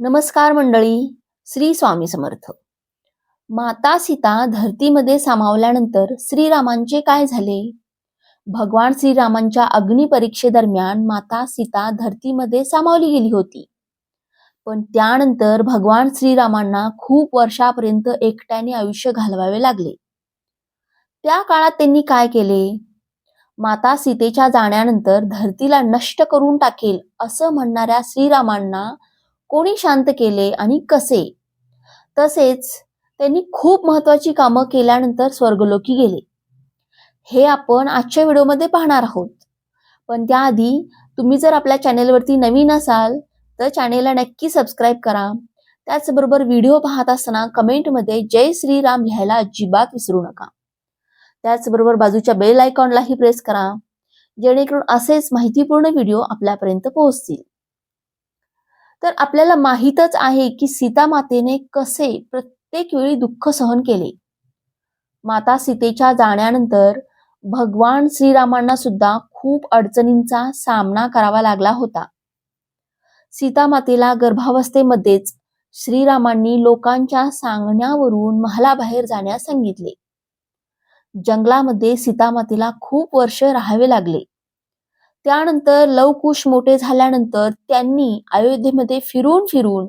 नमस्कार मंडळी श्री स्वामी समर्थ. माता सीता धरतीमध्ये सामावल्यानंतर श्रीरामांचे काय झाले? भगवान श्रीरामांच्या अग्निपरीक्षेदरम्यान माता सीता धरतीमध्ये सामावली गेली होती. पण त्यानंतर भगवान श्रीरामांना खूप वर्षापर्यंत एकट्याने आयुष्य घालवावे लागले. त्या काळात त्यांनी काय केले? माता सीतेच्या जाण्यानंतर धरतीला नष्ट करून टाकेल असं म्हणणाऱ्या श्रीरामांना कोणी शांत केले आणि कसे? तसेच त्यांनी खूप महत्वाची कामं केल्यानंतर स्वर्गलोकी गेले. हे आपण आजच्या व्हिडिओमध्ये पाहणार आहोत. पण त्याआधी तुम्ही जर आपल्या चॅनेलवरती नवीन असाल तर चॅनेलला नक्की सबस्क्राईब करा. त्याचबरोबर व्हिडिओ पाहत असताना कमेंटमध्ये जय श्रीराम लिहायला अजिबात विसरू नका. त्याचबरोबर बाजूच्या बेल आयकॉनलाही प्रेस करा जेणेकरून असेच माहितीपूर्ण व्हिडिओ आपल्यापर्यंत पोहोचतील. तर आपल्याला माहीतच आहे की सीता मातेने कसे प्रत्येक वेळी दुःख सहन केले. माता सीतेच्या जाण्यानंतर भगवान श्रीरामांना सुद्धा खूप अडचणींचा सामना करावा लागला होता. सीता मातेला गर्भावस्थेमध्येच श्रीरामांनी लोकांच्या सांगण्यावरून महालाबाहेर जाण्यास सांगितले. जंगलामध्ये सीतामातेला खूप वर्ष राहावे लागले. त्यानंतर लवकुश मोठे झाल्यानंतर त्यांनी अयोध्येमध्ये फिरून फिरून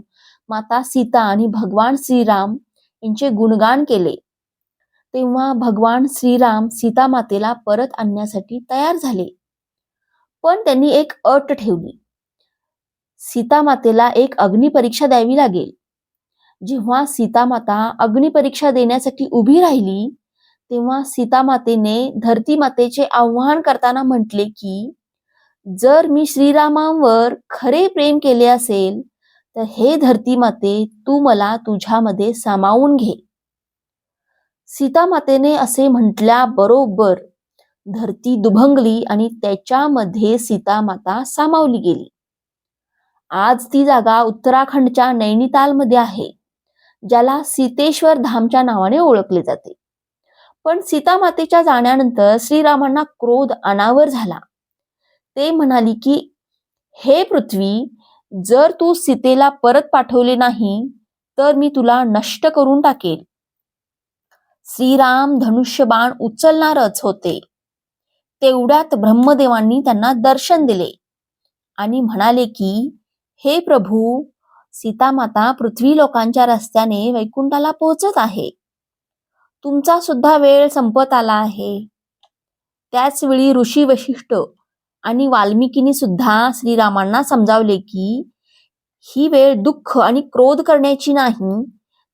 माता सीता आणि भगवान श्रीराम यांचे गुणगान केले. तेव्हा भगवान श्रीराम सीता मातेला परत आणण्यासाठी तयार झाले. पण त्यांनी एक अट ठेवली. सीता मातेला एक अग्निपरीक्षा द्यावी लागेल. जेव्हा सीता माता अग्निपरीक्षा देण्यासाठी उभी राहिली तेव्हा सीता मातेने धरती मातेचे आव्हान करताना म्हटले की जर मी श्रीरामांवर खरे प्रेम केले असेल तर हे धरती माते तू मला तुझ्यामध्ये सामावून घे. सीता मातेने असे म्हटल्या बरोबर धरती दुभंगली आणि त्याच्यामध्ये सीता माता सामावली गेली. आज ती जागा उत्तराखंडच्या नैनितालमध्ये आहे ज्याला सीतेश्वर धामच्या नावाने ओळखले जाते. पण सीता मातेच्या जाण्यानंतर श्रीरामांना क्रोध अनावर झाला. ते म्हणाली की हे पृथ्वी जर तू सीतेला परत पाठवले नाही तर मी तुला नष्ट करून टाकेल. श्रीराम धनुष्यबाण उचलणारच होते. तेवढ्यात ब्रह्मदेवांनी त्यांना दर्शन दिले आणि म्हणाले की हे प्रभू सीतामाता पृथ्वी लोकांच्या रस्त्याने वैकुंठाला पोहोचत आहे. तुमचा सुद्धा वेळ संपत आला आहे. त्याच वेळी ऋषी वशिष्ठ आणि वाल्मिकीनी सुद्धा श्रीरामांना समजावले की ही वेळ दुःख आणि क्रोध करण्याची नाही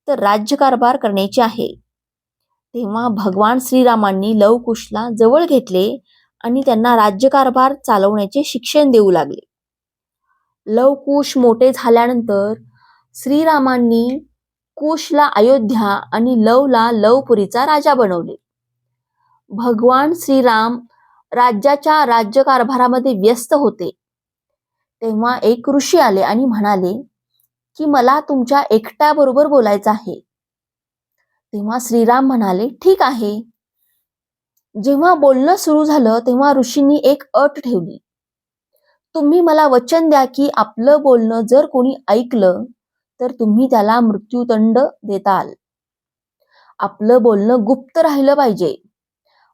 तर राज्यकारभार करण्याची आहे. तेव्हा भगवान श्रीरामांनी लवकुशला जवळ घेतले आणि त्यांना राज्यकारभार चालवण्याचे शिक्षण देऊ लागले. लवकुश मोठे झाल्यानंतर श्रीरामांनी कुशला अयोध्या आणि लवला लवपुरीचा राजा बनवले. भगवान श्रीराम राज्याच्या राज्यकारभारामध्ये व्यस्त होते. तेव्हा एक ऋषी आले आणि म्हणाले की मला तुमच्या एकट्याबरोबर बोलायचं आहे. तेव्हा श्रीराम म्हणाले ठीक आहे. जेव्हा बोलणं सुरू झालं तेव्हा ऋषींनी एक अट ठेवली. तुम्ही मला वचन द्या की आपलं बोलणं जर कोणी ऐकलं तर तुम्ही त्याला मृत्यूदंड देताल. आपलं बोलणं गुप्त राहिलं पाहिजे.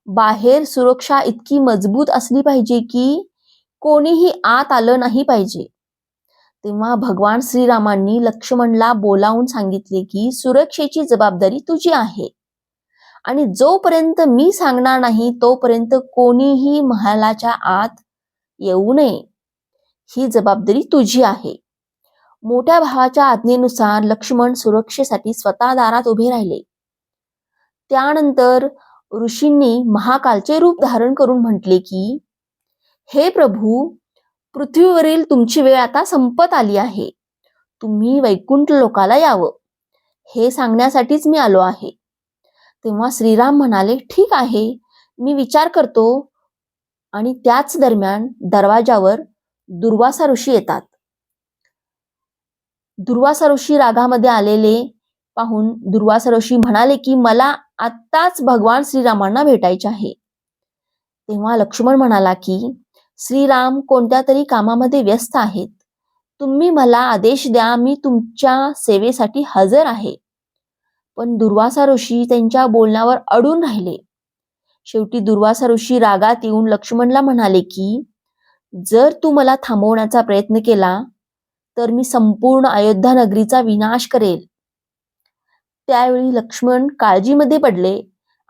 बाहेर सुरक्षा इतकी मजबूत असली पाहिजे की कोणीही आत आलं नाही पाहिजे. तेव्हा भगवान श्रीरामांनी लक्ष्मणला बोलावून सांगितले की सुरक्षेची जबाबदारी तुझी आहे. आणि जोपर्यंत मी सांगणार नाही तोपर्यंत कोणीही महालाच्या आत येऊ नये. ही जबाबदारी तुझी आहे. मोठ्या भावाच्या आज्ञेनुसार लक्ष्मण सुरक्षेसाठी स्वतः दारात उभे राहिले. त्यानंतर ऋषींनी महाकालचे रूप धारण करून म्हटले की हे प्रभू पृथ्वीवरील तुमची वेळ आता संपत आली आहे. तुम्ही वैकुंठ लोकाला यावं. हे सांगण्यासाठीच मी आलो आहे. तेव्हा श्रीराम म्हणाले ठीक आहे. मी विचार करतो. आणि त्याच दरम्यान दरवाजावर दुर्वासा ऋषी येतात. दुर्वासा ऋषी रागामध्ये आलेले पाहून दुर्वासा ऋषी म्हणाले की मला आत्ताच भगवान श्रीरामांना भेटायचे आहे. तेव्हा लक्ष्मण म्हणाला की श्रीराम कोणत्या तरी कामामध्ये व्यस्त आहेत. तुम्ही मला आदेश द्या मी तुमच्या सेवेसाठी हजर आहे. पण दुर्वासा ऋषी त्यांच्या बोलण्यावर अडून राहिले. शेवटी दुर्वासा ऋषी रागात येऊन लक्ष्मणला म्हणाले की जर तू मला थांबवण्याचा प्रयत्न केला तर मी संपूर्ण अयोध्या नगरीचा विनाश करेल. त्यावेळी लक्ष्मण काळजीमध्ये पडले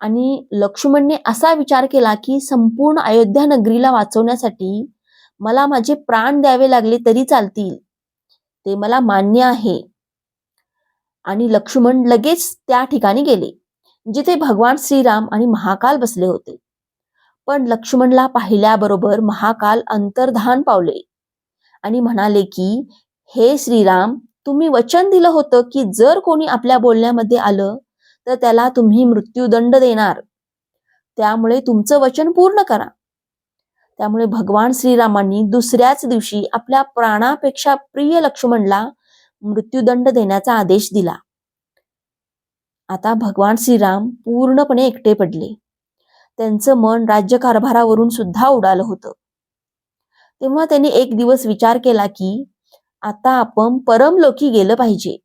आणि लक्ष्मणने असा विचार केला की संपूर्ण अयोध्या नगरीला वाचवण्यासाठी मला माझे प्राण द्यावे लागले तरी चालतील. ते मला मान्य आहे. आणि लक्ष्मण लगेच त्या ठिकाणी गेले जिथे भगवान श्रीराम आणि महाकाल बसले होते. पण लक्ष्मणला पाहिल्याबरोबर महाकाल अंतर्धान पावले आणि म्हणाले की हे श्रीराम तुम्ही वचन दिलं होतं की जर कोणी आपल्या बोलण्यामध्ये आलं तर त्याला तुम्ही मृत्यूदंड देणार. त्यामुळे तुमचं वचन पूर्ण करा. त्यामुळे भगवान श्रीरामांनी दुसऱ्याच दिवशी आपल्या प्राणापेक्षा प्रिय लक्ष्मणला मृत्यूदंड देण्याचा आदेश दिला. आता भगवान श्रीराम पूर्णपणे एकटे पडले. त्यांचं मन राज्यकारभारावरून सुद्धा उडालं होतं. तेव्हा त्यांनी एक दिवस विचार केला की आता आपण परमलोकी गेलं पाहिजे.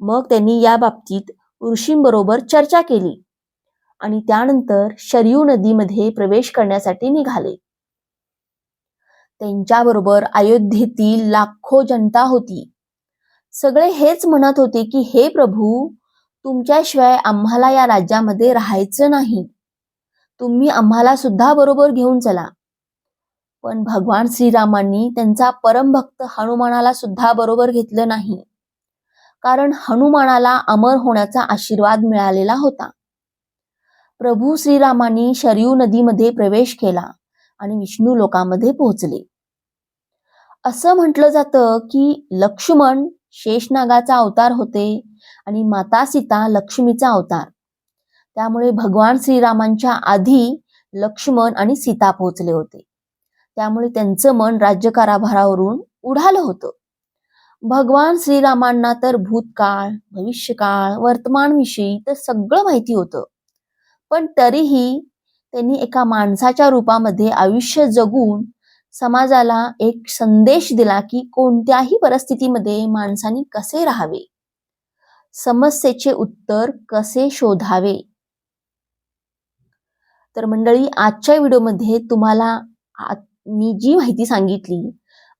मग त्यांनी या बाबतीत ऋषींबरोबर चर्चा केली आणि त्यानंतर शरयू नदीमध्ये प्रवेश करण्यासाठी निघाले. त्यांच्याबरोबर अयोध्येतील लाखो जनता होती. सगळे हेच म्हणत होते की हे प्रभू तुमच्याशिवाय आम्हाला या राज्यामध्ये राहायचं नाही. तुम्ही आम्हाला सुद्धा बरोबर घेऊन चला. पण भगवान श्रीरामांनी त्यांचा परमभक्त हनुमानाला सुद्धा बरोबर घेतलं नाही. कारण हनुमानाला अमर होण्याचा आशीर्वाद मिळालेला होता. प्रभू श्रीरामांनी शरयू नदीमध्ये प्रवेश केला आणि विष्णू लोकामध्ये पोहोचले. असं म्हटलं जातं की लक्ष्मण शेषनागाचा अवतार होते आणि माता सीता लक्ष्मीचा अवतार. त्यामुळे भगवान श्रीरामांच्या आधी लक्ष्मण आणि सीता पोहोचले होते. त्यामुळे त्यांचं मन राज्यकारभारावरून उडालं होतं. भगवान श्रीरामांना तर भूतकाळ भविष्यकाळ वर्तमानविषयी तर सगळं माहिती होतं. पण तरीही त्यांनी एका माणसाच्या रूपामध्ये आयुष्य जगून समाजाला एक संदेश दिला की कोणत्याही परिस्थितीमध्ये माणसाने कसे राहावे? समस्येचे उत्तर कसे शोधावे? तर मंडळी आजच्या व्हिडिओमध्ये तुम्हाला मी जी माहिती सांगितली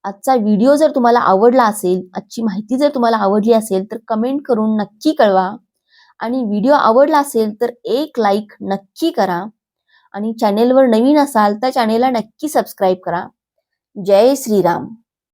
आजचा व्हिडिओ जर तुम्हाला आवडला असेल आजची माहिती जर तुम्हाला आवडली असेल तर कमेंट करून नक्की कळवा. आणि व्हिडिओ आवडला असेल तर एक लाईक नक्की करा. आणि चॅनेलवर नवीन असाल तर चॅनेलला नक्की सबस्क्राईब करा. जय श्रीराम.